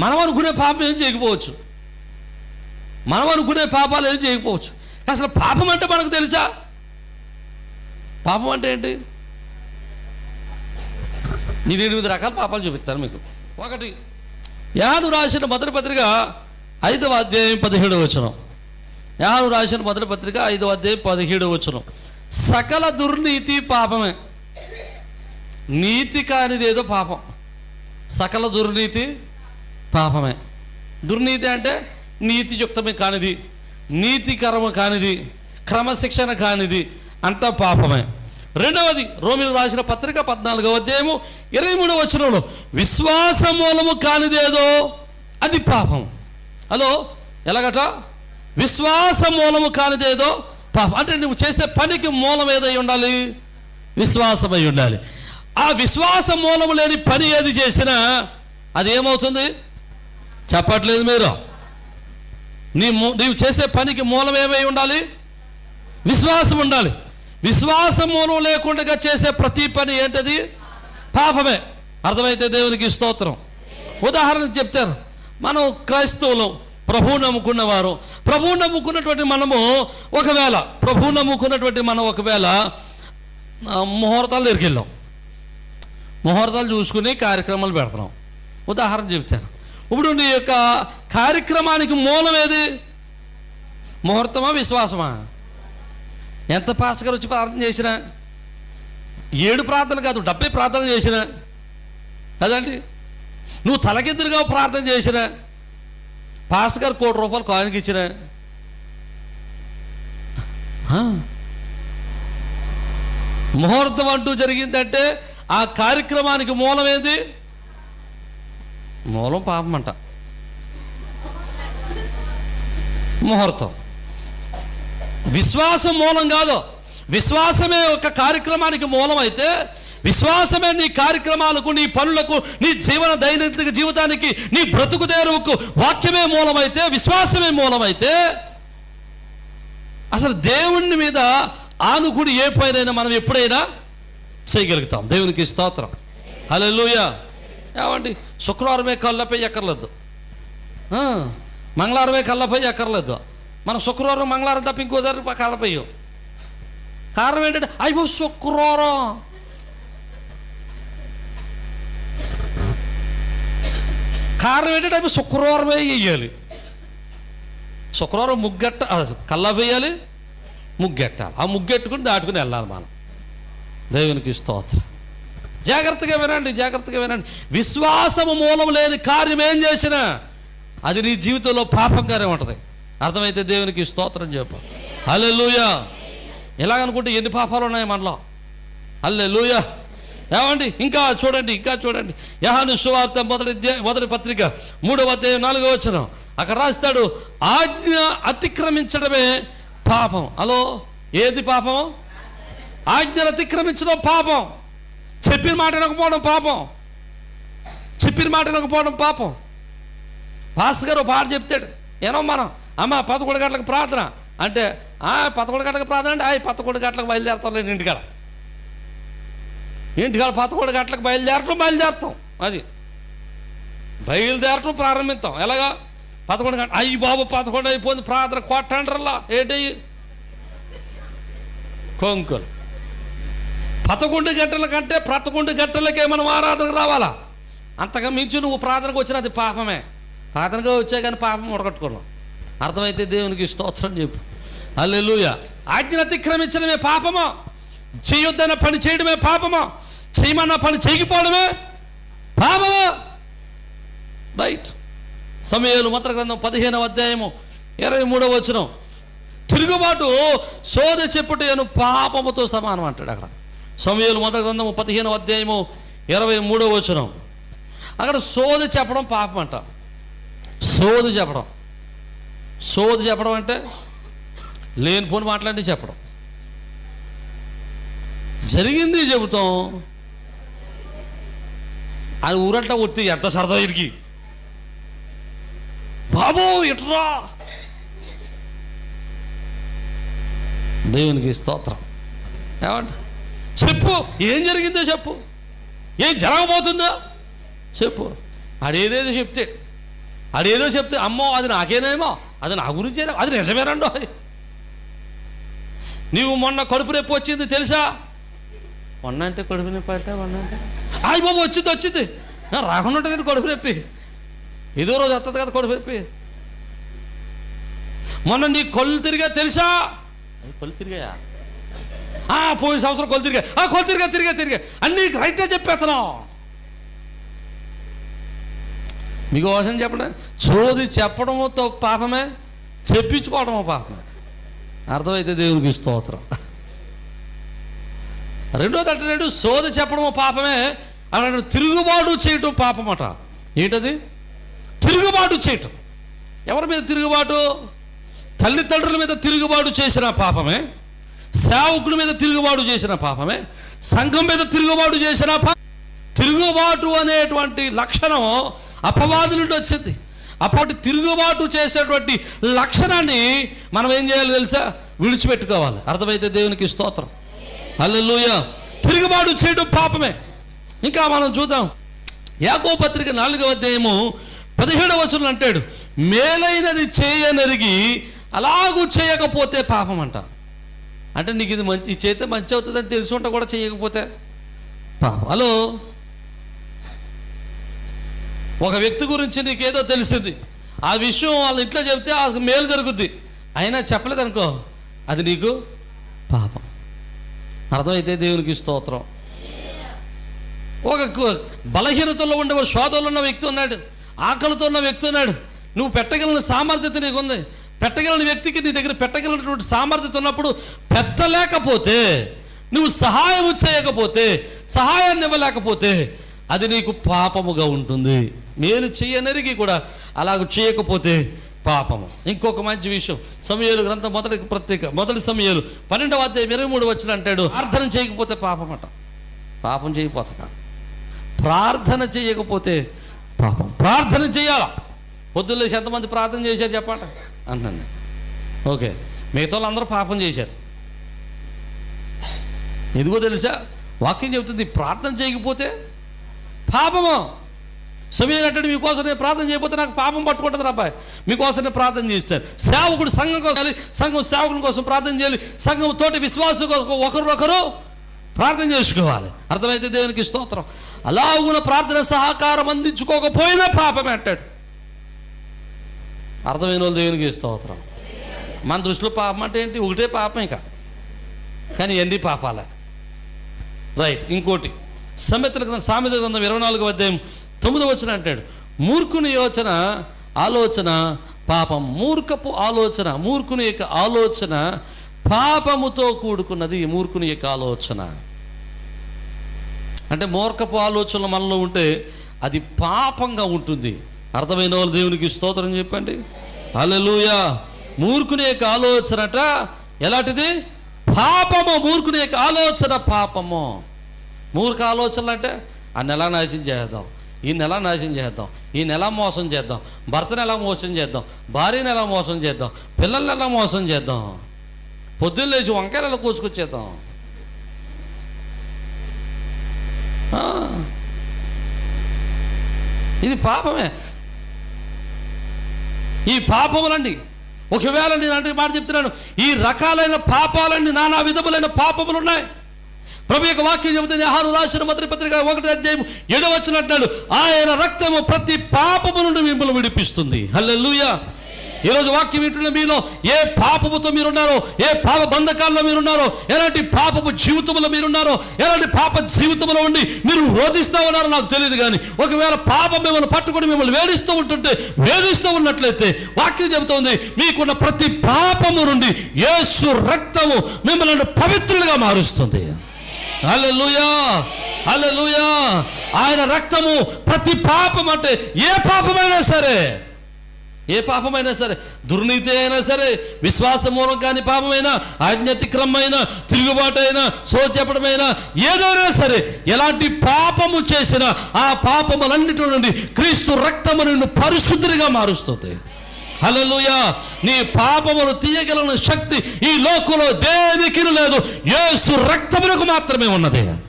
మనం అనుకునే పాపం ఏం చేయకపోవచ్చు? మనం అనుకునే పాపాలు ఏం చేయకపోవచ్చు? అసలు పాపం అంటే మనకు తెలుసా? పాపం అంటే ఏంటి? నేను ఎనిమిది రకాల పాపాలు చూపిస్తాను మీకు. ఒకటి యాను రాసిన మొదటి పత్రిక ఐదవ అధ్యాయం పదిహేడవ వచనం. యాను రాసిన మొదటి పత్రిక ఐదవ అధ్యాయం పదిహేడవ వచనం. సకల దుర్నీతి పాపమే. నీతి కానిదేదో పాపం. సకల దుర్నీతి పాపమే. దుర్నీతి అంటే నీతియుక్తమే కానిది నీతికరము కానిది క్రమశిక్షణ కానిది అంతా పాపమే. రెండవది రోమిలు రాసిన పత్రిక పద్నాలుగవ అధ్యాయము ఇరవై మూడవ వచనంలో విశ్వాస మూలము కానిదేదో అది పాపం. హలో ఎలాగట? విశ్వాస మూలము కానిదేదో పాపం. అంటే నువ్వు చేసే పనికి మూలం ఏదై ఉండాలి? విశ్వాసమై ఉండాలి. ఆ విశ్వాస మూలము లేని పని ఏది చేసినా అది ఏమవుతుంది? చెప్పట్లేదు మీరు. నీ మూ- నీవు చేసే పనికి మూలం ఏమై ఉండాలి? విశ్వాసం ఉండాలి. విశ్వాసం మూలం లేకుండా చేసే ప్రతి పని ఏంటది? పాపమే. అర్థమైతే దేవునికి స్తోత్రం. ఉదాహరణకు చెప్తాను మనం క్రైస్తవులు ప్రభు నమ్ముకున్నవారు. ప్రభు నమ్ముకున్నటువంటి మనము ఒకవేళ ప్రభు నమ్ముకున్నటువంటి మనం ఒకవేళ ముహూర్తాలు దగ్గరికి వెళ్ళాం. ముహూర్తాలు చూసుకుని కార్యక్రమాలు పెడతాం ఉదాహరణ చెప్తాను. ఇప్పుడు నీ యొక్క కార్యక్రమానికి మూలం ఏది? ముహూర్తమా విశ్వాసమా? ఎంత పాస్కర్ వచ్చి ప్రార్థన చేసినా? ఏడు ప్రార్థనలు కాదు డెబ్బై ప్రార్థన చేసినా? కదండి? నువ్వు తలకిద్దరుగా ప్రార్థన చేసినా? పాస్టర్ గారు కోటి రూపాయలు కాయిన్కి ఇచ్చిన? ముహూర్తం అంటూ జరిగిందంటే ఆ కార్యక్రమానికి మూలమేది మూలం పాపం అంట ముహూర్తం. విశ్వాసం మూలం కాదు. విశ్వాసమే ఒక కార్యక్రమానికి మూలం అయితే విశ్వాసమే నీ కార్యక్రమాలకు నీ పనులకు నీ జీవన దైనందిక జీవితానికి నీ బ్రతుకు తెరువుకు వాక్యమే మూలమైతే విశ్వాసమే మూలమైతే అసలు దేవుని మీద ఆనుకుని ఏ పైనైనా మనం ఎప్పుడైనా చేయగలుగుతాం. దేవునికి స్తోత్రం. హల్లెలూయ. ఏమండి? శుక్రవారమే కళ్ళపై ఎక్కర్లేదు మంగళవారమే కళ్ళపై ఎక్కర్లేదు మనం శుక్రవారం మంగళవారం తప్ప ఇంకో దగ్గర కళ్ళపయ్యం కారణం ఏంటంటే అయ్యో శుక్రవారం. కారణం ఏంటంటే అవి శుక్రవారమే వేయాలి శుక్రవారం ముగ్గెట్ట ఆ, కల్లా వేయాలి ముగ్గెట్టాలి. ఆ ముగ్గెట్టుకుని దాటుకుని వెళ్ళాలి మనం. దేవునికి స్తోత్రం. జాగ్రత్తగా వినండి జాగ్రత్తగా వినండి. విశ్వాసము మూలం లేని కార్యం ఏం చేసినా అది నీ జీవితంలో పాపంగానే ఉంటుంది. అర్థమైతే దేవునికి స్తోత్రం చెప్పు. హలే లూయా ఎలాగనుకుంటే ఎన్ని పాపాలు ఉన్నాయి మనలో? అల్లే లూయా ఏమండి? ఇంకా చూడండి ఇంకా చూడండి. యహాను సువార్త మొదటి మొదటి పత్రిక మూడవ అధ్యాయం నాలుగవ వచనం. అక్కడ రాస్తాడు ఆజ్ఞ అతిక్రమించడమే పాపం. హలో ఏది పాపం? ఆజ్ఞలు అతిక్రమించడం పాపం. చెప్పిన మాట వినకపోవడం పాపం. చెప్పిన మాట వినకపోవడం పాపం. పాస్ గారు ఒక పాట చెప్తాడు. ఏనో మనం అమ్మ పదకొండు గంటలకు ప్రార్థన అంటే ఆ పదకొండు గంటలకు ప్రార్థన అంటే ఆ పదకొండు గంటలకు బయలుదేరతాం లేదు ఇంటికాడ. ఇంటికాడ పదకొండు గంటలకు బయలుదేరటం బయలుదేరుతాం. అది బయలుదేరటం ప్రారంభిస్తాం. ఎలాగా? పదకొండు గంట అయ్యి బాబు పదకొండు అయిపోయింది ప్రార్థన కొట్టండ్రల్లా. ఏంటి? కొంకులు. పదకొండు గంటల కంటే పదకొండు గంటలకే మనం ఆరాధనకు రావాలా? అంతగా మించి నువ్వు ప్రార్థనకు వచ్చినది పాపమే. ప్రార్థనగా వచ్చా కానీ పాపం ఉడగట్టుకున్నావు అర్థమైతే దేవునికి స్తోత్రం చెప్పు. అల్లెలుయ ఆజ్ఞను అతిక్రమించడమే పాపమా. చేయొద్దన్న పని చేయడమే పాపమా. చేయమన్న పని చేయకపోవడమే పాపమో. రైట్. సమయాలు మంత్ర గ్రంథం పదిహేనవ అధ్యాయము ఇరవై మూడవ వచనం. తిరుగుబాటు సోద చెప్పుటను పాపముతో సమానం అంటాడు అక్కడ. సమయాలు మొదటి గ్రంథము పదిహేను అధ్యాయము ఇరవై మూడో వచనం. అక్కడ సోది చెప్పడం పాపం అంట సోది చెప్పడం. సోది చెప్పడం అంటే లేనిపోని మాట్లాడి చెప్పడం. జరిగింది చెబుతాం. అది ఊరంట ఉత్తి ఎంత సరదా ఇరికి బాబు ఇట్రా. దేవునికి స్తోత్రం. ఏమంటే చెప్పు ఏం జరిగిందో చెప్పు. ఏం జరగబోతుందో చెప్పు. ఆడేదేదో చెప్తే అది ఏదో చెప్తే అమ్మో అది నాకేనేమో అది నా గురించే అది నిజమేనండో అది. నీవు మొన్న కడుపు నొప్పి వచ్చింది తెలుసా? మొన్న అంటే కడుపు నొప్పి అంటే మొన్న అంటే. అయ్యి బాబు వచ్చింది వచ్చింది. రాకుండా ఉంటుంది కదా కడుపు నొప్పి. ఏదో రోజు వస్తుంది కదా కడుపు నొప్పి. మొన్న నీ కొళ్ళు తిరిగా తెలుసా? కొళ్ళు తిరిగాయా? ఆ, పోయిన సంవత్సరం కొలు తిరిగా. ఆ కొలు తిరిగా తిరిగా తిరిగా. అన్నీ రైట్గా చెప్పేస్తున్నాం. మీకు కోసం చెప్పడం. చోది చెప్పడముతో పాపమే చెప్పించుకోవడమో పాపమే. అర్థమైతే దేవునికి స్తోత్రం. రెండోది అంటే సోది చెప్పడము పాపమే అలాంటి తిరుగుబాటు చేయటం పాపమట. ఏంటది? తిరుగుబాటు చేయటం. ఎవరి మీద తిరుగుబాటు? తల్లిదండ్రుల మీద తిరుగుబాటు చేసిన పాపమే. సేవకుడి మీద తిరుగుబాటు చేసిన పాపమే సంఘం మీద తిరుగుబాటు చేసిన పా తిరుగుబాటు అనేటువంటి లక్షణం అపవాది నుండి వచ్చింది. అప్పటి తిరుగుబాటు చేసేటువంటి లక్షణాన్ని మనం ఏం చేయాలి తెలుసా? విడిచిపెట్టుకోవాలి. అర్థమైతే దేవునికి స్తోత్రం. అల్లెలుయ తిరుగుబాటు చేయడం పాపమే. ఇంకా మనం చూద్దాం. యాకో పత్రిక నాలుగవ అధ్యాయము పదిహేడవ వచనం అంటాడు మేలైనది చేయనరిగి అలాగూ చేయకపోతే పాపం అంట అంటే నీకు ఇది మంచి ఇది చేస్తే మంచి అవుతుందని తెలిసి ఉంటే కూడా చేయకపోతే? పాపం. హలో? ఒక వ్యక్తి గురించి నీకేదో తెలిసింది. ఆ విషయం వాళ్ళ ఇంట్లో చెప్తే ఆ మేలు జరుగుద్ది. అయినా చెప్పలేదు అనుకో అది నీకు? పాపం. అర్థమైతే దేవునికి స్తోత్రం. ఒక బలహీనతలో ఉండే ఒక శోధనలో ఉన్న వ్యక్తి ఉన్నాడు. ఆకలితో ఉన్న వ్యక్తి ఉన్నాడు. నువ్వు పెట్టగలిగిన సామర్థ్యత నీకుంది. పెట్టగలిగిన వ్యక్తికి నీ దగ్గర పెట్టగలిగినటువంటి సామర్థ్యత ఉన్నప్పుడు పెట్టలేకపోతే నువ్వు సహాయం చేయకపోతే సహాయాన్ని ఇవ్వలేకపోతే అది నీకు పాపముగా ఉంటుంది. మేలు చేయనరిగి కూడా అలాగ చేయకపోతే పాపము. ఇంకొక మంచి విషయం. సమయాలు గ్రంథం మొదటి ప్రత్యేక మొదటి సమయాలు పన్నెండవ అధ్యాయం ఇరవై మూడు వచ్చిన అంటాడు ప్రార్థన చేయకపోతే పాపమట. పాపం చేయకపోతే కాదు. ప్రార్థన చేయకపోతే పాపం. ప్రార్థన చేయాలా? పొద్దున్న ఎంతమంది ప్రార్థన చేశారు చెప్పాట అంటున్నాను ఓకే. మిగతా వాళ్ళు అందరూ పాపం చేశారు. ఎందుకో తెలుసా? వాక్యం చెబుతుంది ప్రార్థన చేయకపోతే పాపము. సమయం అంటే మీకోసం నేను ప్రార్థన చేయకపోతే నాకు పాపం పట్టుకుంటుంది అబ్బాయి. మీకోసం నేను ప్రార్థన చేస్తారు. సేవకుడు సంఘం కోసం సంఘం సేవకుని కోసం ప్రార్థన చేయాలి సంఘం తోటి విశ్వాసం కోసం ఒకరినొకరు ప్రార్థన చేసుకోవాలి. అర్థమైతే దేవునికి స్తోత్రం. అలాగున ప్రార్థన సహకారం అందించుకోకపోయినా పాపమే అంటాడు. అర్థమైన వాళ్ళు దేవునికి స్తోత్రం? మన దృష్టిలో పాపం అంటే ఏంటి? ఒకటే పాపం ఇక. కానీ ఎన్ని పాపాలే? రైట్ ఇంకోటి. సమ్మెతల గ్రంథం సామెత గ్రంథం ఇరవై నాలుగు అధ్యాయం తొమ్మిది వచ్చిన అంటాడు. మూర్ఖుని యోచన ఆలోచన పాపం. మూర్ఖపు ఆలోచన మూర్ఖుని యొక్క ఆలోచన పాపముతో కూడుకున్నది మూర్ఖుని యొక్క ఆలోచన. అంటే మూర్ఖపు ఆలోచనలు మనలో ఉంటే అది పాపంగా ఉంటుంది. అర్థమైన వాళ్ళు దేవునికి స్తోత్రం చెప్పండి. హల్లెలూయా. మూర్ఖుని యొక్క ఆలోచనట ఎలాంటిది? పాపము మూర్ఖుని యొక్క ఆలోచన పాపము. మూర్ఖ ఆలోచనలు అంటే ఆ నెల నాశనం చేద్దాం ఈ నెల నాశనం చేద్దాం ఈ నెల మోసం చేద్దాం భర్తను ఎలా మోసం చేద్దాం భార్యను ఎలా మోసం చేద్దాం పిల్లల్ని ఎలా మోసం చేద్దాం పొద్దున్న లేచి వంకాయలు ఎలా కోసుకొచ్చేద్దాం? ఇది పాపమే. ఈ పాపములండి. ఒకవేళ నేను అంటే మాట చెప్తున్నాను ఈ రకాలైన పాపాలన్నీ నానా విధములైన పాపములు ఉన్నాయి ప్రభు యొక్క వాక్యం చెబుతుంది ఆహార రాసిన మొదటి పత్రిక ఒకటి అధ్యాయం ఎడవచ్చినట్టు ఆయన రక్తము ప్రతి పాపము నుండి మిమ్మల్ని విడిపిస్తుంది. హల్లెలూయా. ఈరోజు వాక్యం వింటున్న మీలో ఏ పాపముతో మీరున్నారో ఏ పాప బంధకాల్లో మీరున్నారో ఎలాంటి పాపపు జీవితంలో మీరున్నారో ఎలాంటి పాప జీవితంలో ఉండి మీరు రోధిస్తూ ఉన్నారో నాకు తెలియదు కానీ ఒకవేళ పాపం మిమ్మల్ని పట్టుకొని మిమ్మల్ని వేధిస్తూ ఉంటుంటే వేధిస్తూ ఉన్నట్లయితే వాక్యం చెబుతోంది మీకున్న ప్రతి పాపము నుండి యేసు రక్తము మిమ్మల్ని పవిత్రులుగా మారుస్తుంది. హల్లెలూయా! హల్లెలూయా! ఆయన రక్తము ప్రతి పాపం అంటే ఏ పాపమైనా సరే ఏ పాపమైనా సరే దుర్నీతి అయినా సరే విశ్వాస మూలం కాని పాపమైనా ఆజ్ఞాతిక్రమైన తిరుగుబాటు అయినా సో చెప్పడమైనా ఏదైనా సరే ఎలాంటి పాపము చేసినా ఆ పాపములన్నిటి నుండి క్రీస్తు రక్తము నిన్ను పరిశుద్ధిగా మారుస్తుంది. హలలుయా నీ పాపమును తీయగలిగిన శక్తి ఈ లోకంలో దేనికి లేదు. ఏసు రక్తమునకు మాత్రమే ఉన్నది.